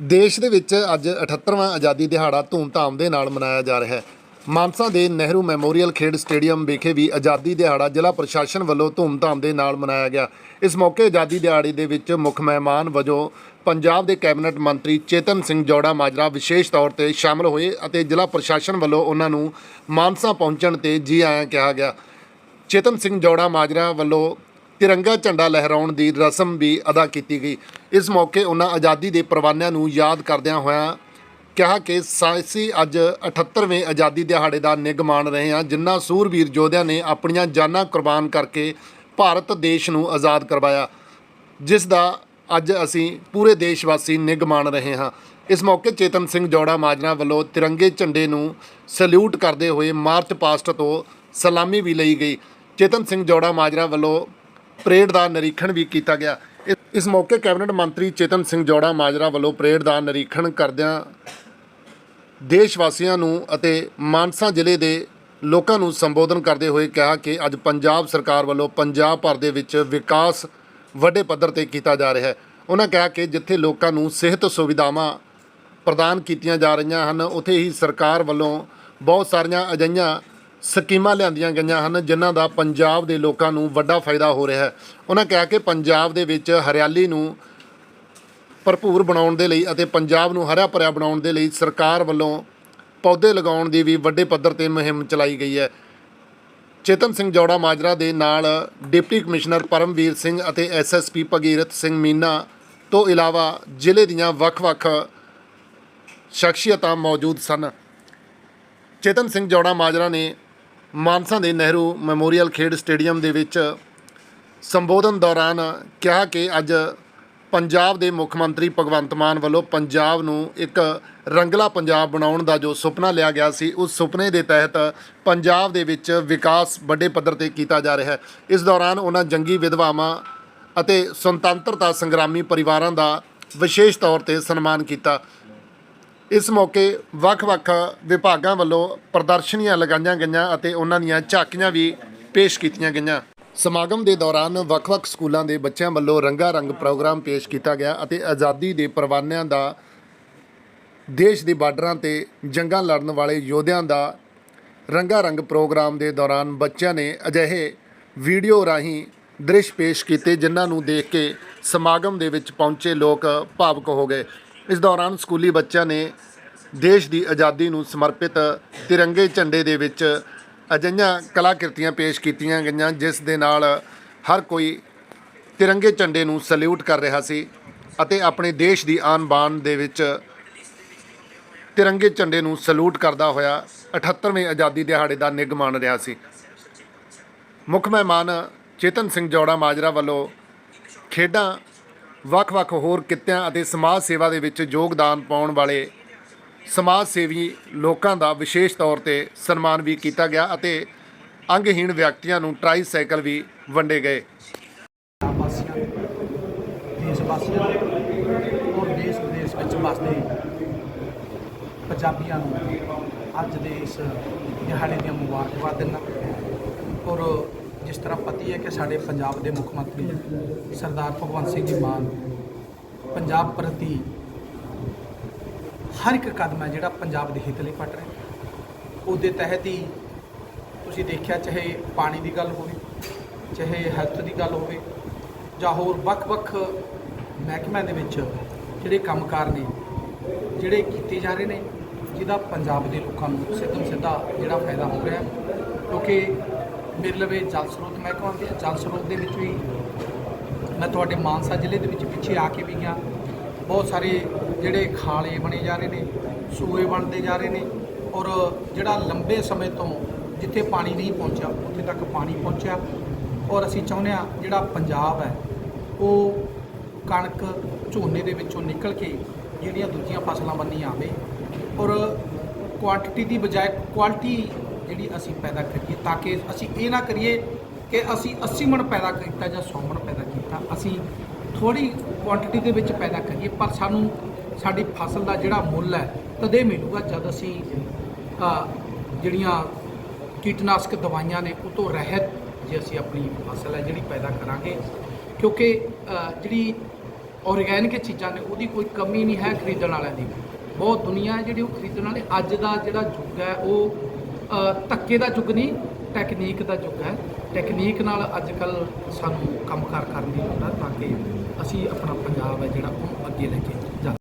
ਦੇਸ਼ ਦੇ ਵਿੱਚ ਅੱਜ 78ਵਾਂ ਆਜ਼ਾਦੀ ਦਿਹਾੜਾ ਧੂਮਧਾਮ ਦੇ ਨਾਲ ਮਨਾਇਆ ਜਾ ਰਿਹਾ ਹੈ। ਮਾਨਸਾ ਦੇ ਨਹਿਰੂ ਮੈਮੋਰੀਅਲ ਖੇਡ ਸਟੇਡੀਅਮ ਵਿਖੇ ਵੀ ਆਜ਼ਾਦੀ ਦਿਹਾੜਾ ਜ਼ਿਲ੍ਹਾ ਪ੍ਰਸ਼ਾਸਨ ਵੱਲੋਂ ਧੂਮਧਾਮ ਦੇ ਨਾਲ ਮਨਾਇਆ ਗਿਆ। ਇਸ ਮੌਕੇ ਆਜ਼ਾਦੀ ਦਿਹਾੜੇ ਦੇ ਵਿੱਚ ਮੁੱਖ ਮਹਿਮਾਨ ਵਜੋਂ ਪੰਜਾਬ ਦੇ ਕੈਬਨਿਟ ਮੰਤਰੀ ਚੇਤਨ ਸਿੰਘ ਜੋੜਾ ਮਾਜਰਾ ਵਿਸ਼ੇਸ਼ ਤੌਰ ਤੇ ਸ਼ਾਮਲ ਹੋਏ ਅਤੇ ਜ਼ਿਲ੍ਹਾ ਪ੍ਰਸ਼ਾਸਨ ਵੱਲੋਂ ਉਹਨਾਂ ਨੂੰ ਮਾਨਸਾ ਪਹੁੰਚਣ ਤੇ ਜੀ ਆਇਆਂ ਕਿਹਾ ਗਿਆ। ਚੇਤਨ ਸਿੰਘ ਜੋੜਾ ਮਾਜਰਾ ਵੱਲੋਂ ਤਿਰੰਗਾ ਝੰਡਾ ਲਹਿਰਾਉਣ ਦੀ ਰਸਮ ਵੀ ਅਦਾ ਕੀਤੀ ਗਈ। ਇਸ ਮੌਕੇ ਉਹਨਾਂ ਆਜ਼ਾਦੀ ਦੇ ਪਰਵਾਨਿਆਂ ਨੂੰ ਯਾਦ ਕਰਦਿਆਂ ਹੋਇਆਂ ਕਿਹਾ ਕਿ ਸਾਇਸੀ ਅੱਜ 78ਵੇਂ ਆਜ਼ਾਦੀ ਦਿਹਾੜੇ ਦਾ ਨਿੱਘ ਮਾਣ ਰਹੇ ਹਾਂ, ਜਿਨ੍ਹਾਂ ਸੂਰਬੀਰ ਯੋਧਿਆਂ ਨੇ ਆਪਣੀਆਂ ਜਾਨਾਂ ਕੁਰਬਾਨ ਕਰਕੇ ਭਾਰਤ ਦੇਸ਼ ਨੂੰ ਆਜ਼ਾਦ ਕਰਵਾਇਆ, ਜਿਸ ਦਾ ਅੱਜ ਅਸੀਂ ਪੂਰੇ ਦੇਸ਼ ਵਾਸੀ ਨਿੱਘ ਮਾਣ ਰਹੇ ਹਾਂ। ਇਸ ਮੌਕੇ ਚੇਤਨ ਸਿੰਘ ਜੋੜਾ ਮਾਜਰਾ ਵੱਲੋਂ ਤਿਰੰਗੇ ਝੰਡੇ ਨੂੰ ਸਲੂਟ ਕਰਦੇ ਹੋਏ ਮਾਰਚ ਪਾਸਟ ਤੋਂ ਸਲਾਮੀ ਵੀ ਲਈ ਗਈ। ਚੇਤਨ ਸਿੰਘ ਜੋੜਾ ਮਾਜਰਾ ਵੱਲੋਂ ਪਰੇਡ ਦਾ ਨਿਰੀਖਣ ਵੀ ਕੀਤਾ ਗਿਆ। ਇਸ- ਇਸ ਮੌਕੇ ਕੈਬਨਿਟ ਮੰਤਰੀ ਚੇਤਨ ਸਿੰਘ ਜੋੜਾ ਮਾਜਰਾ ਵੱਲੋਂ ਪਰੇਡ ਦਾ ਨਿਰੀਖਣ ਕਰਦਿਆਂ ਦੇਸ਼ ਵਾਸੀਆਂ ਨੂੰ ਅਤੇ ਮਾਨਸਾ ਜ਼ਿਲ੍ਹੇ ਦੇ ਲੋਕਾਂ ਨੂੰ ਸੰਬੋਧਨ ਕਰਦੇ ਹੋਏ ਕਿਹਾ ਕਿ ਅੱਜ ਪੰਜਾਬ ਸਰਕਾਰ ਵੱਲੋਂ ਪੰਜਾਬ ਭਰ ਦੇ ਵਿੱਚ ਵਿਕਾਸ ਵੱਡੇ ਪੱਧਰ ਤੇ ਕੀਤਾ ਜਾ ਰਿਹਾ ਹੈ। ਉਹਨਾਂ ਕਿਹਾ ਕਿ ਜਿੱਥੇ ਲੋਕਾਂ ਨੂੰ ਸਿਹਤ ਸੁਵਿਧਾਵਾਂ ਪ੍ਰਦਾਨ ਕੀਤੀਆਂ ਜਾ ਰਹੀਆਂ ਹਨ, ਉੱਥੇ ਹੀ ਸਰਕਾਰ ਵੱਲੋਂ ਬਹੁਤ ਸਾਰੀਆਂ ਅਜਿਹੀਆਂ ਸਕੀਮਾਂ ਲਿਆਂਦੀਆਂ ਗਈਆਂ ਹਨ, ਜਿਨ੍ਹਾਂ ਦਾ ਪੰਜਾਬ ਦੇ ਲੋਕਾਂ ਨੂੰ ਵੱਡਾ ਫਾਇਦਾ ਹੋ ਰਿਹਾ ਹੈ। ਉਹਨਾਂ ਕਿਹਾ ਕਿ ਪੰਜਾਬ ਦੇ ਵਿੱਚ ਹਰਿਆਲੀ ਨੂੰ ਭਰਪੂਰ ਬਣਾਉਣ ਦੇ ਲਈ ਅਤੇ ਪੰਜਾਬ ਨੂੰ ਹਰਿਆ ਭਰਿਆ ਬਣਾਉਣ ਦੇ ਲਈ ਸਰਕਾਰ ਵੱਲੋਂ ਪੌਦੇ ਲਗਾਉਣ ਦੀ ਵੀ ਵੱਡੇ ਪੱਧਰ ਤੇ ਮੁਹਿੰਮ ਚਲਾਈ ਗਈ ਹੈ। ਚੇਤਨ ਸਿੰਘ ਜੋੜਾ ਮਾਜਰਾ ਦੇ ਨਾਲ ਡਿਪਟੀ ਕਮਿਸ਼ਨਰ ਪਰਮਵੀਰ ਸਿੰਘ ਅਤੇ ਐਸਐਸਪੀ ਭਗੀਰਥ ਸਿੰਘ ਮੀਨਾ ਤੋਂ ਇਲਾਵਾ ਜ਼ਿਲ੍ਹੇ ਦੀਆਂ ਵੱਖ-ਵੱਖ ਸ਼ਖਸੀਅਤਾਂ ਮੌਜੂਦ ਸਨ। ਚੇਤਨ ਸਿੰਘ ਜੋੜਾ ਮਾਜਰਾ ਨੇ ਮਾਨਸਾ ਦੇ ਨਹਿਰੂ ਮੈਮੋਰੀਅਲ ਖੇਡ ਸਟੇਡੀਅਮ ਦੇ ਵਿੱਚ ਸੰਬੋਧਨ ਦੌਰਾਨ ਕਿਹਾ ਕਿ ਅੱਜ ਪੰਜਾਬ ਦੇ ਮੁੱਖ ਮੰਤਰੀ ਭਗਵੰਤ ਮਾਨ ਵੱਲੋਂ ਪੰਜਾਬ ਨੂੰ ਇੱਕ ਰੰਗਲਾ ਪੰਜਾਬ ਬਣਾਉਣ ਦਾ ਜੋ ਸੁਪਨਾ ਲਿਆ ਗਿਆ ਸੀ, ਉਸ ਸੁਪਨੇ ਦੇ ਤਹਿਤ ਪੰਜਾਬ ਦੇ ਵਿੱਚ ਵਿਕਾਸ ਵੱਡੇ ਪੱਧਰ ਤੇ ਕੀਤਾ ਜਾ ਰਿਹਾ ਹੈ। ਇਸ ਦੌਰਾਨ ਉਹਨਾਂ ਜੰਗੀ ਵਿਧਵਾਵਾਂ ਅਤੇ ਸੁਤੰਤਰਤਾ ਸੰਗਰਾਮੀ ਪਰਿਵਾਰਾਂ ਦਾ ਵਿਸ਼ੇਸ਼ ਤੌਰ ਤੇ ਸਨਮਾਨ ਕੀਤਾ। ਇਸ ਮੌਕੇ ਵੱਖ-ਵੱਖ ਵਿਭਾਗਾਂ ਵੱਲੋਂ ਪ੍ਰਦਰਸ਼ਨੀਆਂ ਲਗਾਈਆਂ ਗਈਆਂ ਅਤੇ ਉਹਨਾਂ ਦੀਆਂ ਝਾਕੀਆਂ ਵੀ ਪੇਸ਼ ਕੀਤੀਆਂ ਗਈਆਂ। ਸਮਾਗਮ ਦੇ ਦੌਰਾਨ ਵੱਖ-ਵੱਖ ਸਕੂਲਾਂ ਦੇ ਬੱਚਿਆਂ ਵੱਲੋਂ ਰੰਗਾ ਰੰਗ ਪ੍ਰੋਗਰਾਮ ਪੇਸ਼ ਕੀਤਾ ਗਿਆ ਅਤੇ ਆਜ਼ਾਦੀ ਦੇ ਪਰਵਾਨਿਆਂ ਦਾ ਦੇਸ਼ ਦੇ ਬਾਰਡਰਾਂ ਤੇ ਜੰਗਾਂ ਲੜਨ ਵਾਲੇ ਯੋਧਿਆਂ ਦਾ ਰੰਗਾ ਰੰਗ ਪ੍ਰੋਗਰਾਮ ਦੇ ਦੌਰਾਨ ਬੱਚਿਆਂ ਨੇ ਅਜਿਹੇ ਵੀਡੀਓ ਰਾਹੀਂ ਦ੍ਰਿਸ਼ ਪੇਸ਼ ਕੀਤੇ, ਜਿਨ੍ਹਾਂ ਨੂੰ ਦੇਖ ਕੇ ਸਮਾਗਮ ਦੇ ਵਿੱਚ ਪਹੁੰਚੇ ਲੋਕ ਭਾਵੁਕ ਹੋ ਗਏ। ਇਸ ਦੌਰਾਨ ਸਕੂਲੀ ਬੱਚਿਆਂ ਨੇ ਦੇਸ਼ ਦੀ ਆਜ਼ਾਦੀ ਨੂੰ ਸਮਰਪਿਤ ਤਿਰੰਗੇ ਝੰਡੇ ਦੇ ਵਿੱਚ ਅਜਿਹੀਆਂ ਕਲਾਕ੍ਰਿਤੀਆਂ ਪੇਸ਼ ਕੀਤੀਆਂ ਗਈਆਂ, ਜਿਸ ਦੇ ਨਾਲ ਹਰ ਕੋਈ ਤਿਰੰਗੇ ਝੰਡੇ ਨੂੰ ਸਲੂਟ ਕਰ ਰਿਹਾ ਸੀ ਅਤੇ ਆਪਣੇ ਦੇਸ਼ ਦੀ ਆਨ ਬਾਨ ਦੇ ਵਿੱਚ ਤਿਰੰਗੇ ਝੰਡੇ ਨੂੰ ਸਲੂਟ ਕਰਦਾ ਹੋਇਆ 78ਵੇਂ ਆਜ਼ਾਦੀ ਦਿਹਾੜੇ ਦਾ ਨਿੱਘ ਮਾਣ ਰਿਹਾ ਸੀ। ਮੁੱਖ ਮਹਿਮਾਨ ਚੇਤਨ ਸਿੰਘ ਜੋੜਾ ਮਾਜਰਾ ਵੱਲੋਂ ਖੇਡਾਂ ਵੱਖ-ਵੱਖ ਹੋਰ ਕਿੱਤਿਆਂ ਅਤੇ ਸਮਾਜ ਸੇਵਾ ਦੇ ਵਿੱਚ ਯੋਗਦਾਨ ਪਾਉਣ ਵਾਲੇ ਸਮਾਜ ਸੇਵੀ ਲੋਕਾਂ ਦਾ ਵਿਸ਼ੇਸ਼ ਤੌਰ ਤੇ ਸਨਮਾਨ ਵੀ ਕੀਤਾ ਗਿਆ ਅਤੇ ਅੰਗਹੀਣ ਵਿਅਕਤੀਆਂ ਨੂੰ ਟਰਾਈਸਾਈਕਲ ਵੀ ਵੰਡੇ ਗਏ। ਦੇਸ਼ ਵਾਸੀਆਂ ਔਰ ਦੇਸ਼ ਵਿਦੇਸ਼ ਵਿੱਚ ਵਸਦੇ ਪੰਜਾਬੀਆਂ ਨੂੰ ਅੱਜ ਦੇ ਇਸ ਦਿਹਾੜੇ ਦੀਆਂ ਮੁਬਾਰਕਬਾਦ ਦਿੰਦਾ ਔਰ ਜਿਸ ਤਰ੍ਹਾਂ ਪਤੀ ਹੈ ਕਿ ਸਾਡੇ ਪੰਜਾਬ ਦੇ ਮੁੱਖ ਮੰਤਰੀ ਸਰਦਾਰ ਭਗਵੰਤ ਸਿੰਘ ਜੀ ਮਾਨ, ਪੰਜਾਬ ਪ੍ਰਤੀ ਹਰ ਇੱਕ ਕਦਮ ਹੈ ਜਿਹੜਾ ਪੰਜਾਬ ਦੇ ਹਿੱਤ ਲਈ ਪੱਟ ਰਿਹਾ ਉਹਦੇ ਤਹਿਤ ਹੀ ਤੁਸੀਂ ਦੇਖਿਆ ਚਾਹੇ ਪਾਣੀ ਦੀ ਗੱਲ ਹੋਵੇ, ਚਾਹੇ ਹੈਲਥ ਦੀ ਗੱਲ ਹੋਵੇ, ਜਾਂ ਹੋਰ ਵੱਖ-ਵੱਖ ਮਹਿਕਮਿਆਂ ਦੇ ਵਿੱਚ ਜਿਹੜੇ ਕੰਮਕਾਰ ਨੇ, ਜਿਹੜੇ ਕੀਤੇ ਜਾ ਰਹੇ ਨੇ, ਜਿਹਦਾ ਪੰਜਾਬ ਦੇ ਲੋਕਾਂ ਨੂੰ ਸਿੱਧਮ ਸਿੱਧਾ ਜਿਹੜਾ ਫਾਇਦਾ ਹੋ ਰਿਹਾ ਕਿਉਂਕਿ ਮੇਰੇ ਲਵੇ ਜਲ ਸਰੋਤ ਮਹਿਕਮਾ ਦੇ ਜਲ ਸਰੋਤ ਦੇ ਵਿੱਚ ਵੀ ਮੈਂ ਤੁਹਾਡੇ ਮਾਨਸਾ ਜ਼ਿਲ੍ਹੇ ਦੇ ਵਿੱਚ ਪਿੱਛੇ ਆ ਕੇ ਵੀ ਗਿਆ। ਬਹੁਤ ਸਾਰੇ ਜਿਹੜੇ ਖਾਲੇ ਬਣੇ ਜਾ ਰਹੇ ਨੇ, ਸੂਏ ਬਣਦੇ ਜਾ ਰਹੇ ਨੇ ਔਰ ਜਿਹੜਾ ਲੰਬੇ ਸਮੇਂ ਤੋਂ ਜਿੱਥੇ ਪਾਣੀ ਨਹੀਂ ਪਹੁੰਚਿਆ, ਉੱਥੇ ਤੱਕ ਪਾਣੀ ਪਹੁੰਚਿਆ। ਔਰ ਅਸੀਂ ਚਾਹੁੰਦੇ ਹਾਂ ਜਿਹੜਾ ਪੰਜਾਬ ਹੈ, ਉਹ ਕਣਕ ਝੋਨੇ ਦੇ ਵਿੱਚੋਂ ਨਿਕਲ ਕੇ ਜਿਹੜੀਆਂ ਦੂਜੀਆਂ ਫਸਲਾਂ ਬੰਨੀ ਆਵੇ। ਔਰ ਕੁਆਂਟੀਟੀ ਦੀ ਬਜਾਏ ਕੁਆਲਿਟੀ ਜਿਹੜੀ ਅਸੀਂ ਪੈਦਾ ਕਰੀਏ ਤਾਂ ਕਿ ਅਸੀਂ ਇਹ ਨਾ ਕਰੀਏ ਕਿ ਅਸੀਂ 80 ਮਣ ਪੈਦਾ ਕੀਤਾ ਜਾਂ 100 ਮਣ ਪੈਦਾ ਕੀਤਾ। ਅਸੀਂ ਥੋੜੀ ਕੁਆਂਟੀਟੀ ਦੇ ਵਿੱਚ ਪੈਦਾ ਕਰੀਏ, ਪਰ ਸਾਨੂੰ ਸਾਡੀ ਫਸਲ ਦਾ ਜਿਹੜਾ ਮੁੱਲ ਹੈ, ਤਦੇ ਮਿਲੂਗਾ ਜਦ ਅਸੀਂ ਜਿਹੜੀਆਂ ਕੀਟਨਾਸ਼ਕ ਦਵਾਈਆਂ ਨੇ, ਉਹ ਤੋਂ ਰਹਿਤ ਜੇ ਅਸੀਂ ਆਪਣੀ ਫਸਲ ਹੈ ਜਿਹੜੀ ਪੈਦਾ ਕਰਾਂਗੇ। ਕਿਉਂਕਿ ਜਿਹੜੀ ਆਰਗੈਨਿਕ ਚੀਜ਼ਾਂ ਨੇ, ਉਹਦੀ ਕੋਈ ਕਮੀ ਨਹੀਂ ਹੈ ਖਰੀਦਣ ਵਾਲਿਆਂ ਦੀ। ਬਹੁਤ ਦੁਨੀਆ ਹੈ ਜਿਹੜੀ ਉਹ ਖਰੀਦਣ ਵਾਲੇ, ਅੱਜ ਦਾ ਜਿਹੜਾ ਯੁੱਗ ਹੈ, ਉਹ ਧੱਕੇ ਦਾ ਯੁੱਗ ਨਹੀਂ ਟੈਕਨੀਕ ਦਾ ਯੁੱਗ ਹੈ। ਟੈਕਨੀਕ ਨਾਲ ਅੱਜ ਕੱਲ ਸਾਨੂੰ ਕੰਮਕਾਰ ਕਰਨ ਦੀ ਲੋੜ ਹੈ ਤਾਂ ਕਿ ਅਸੀਂ ਆਪਣਾ ਪੰਜਾਬ ਹੈ ਜਿਹੜਾ ਉਹਨੂੰ ਅੱਗੇ ਲੈ ਕੇ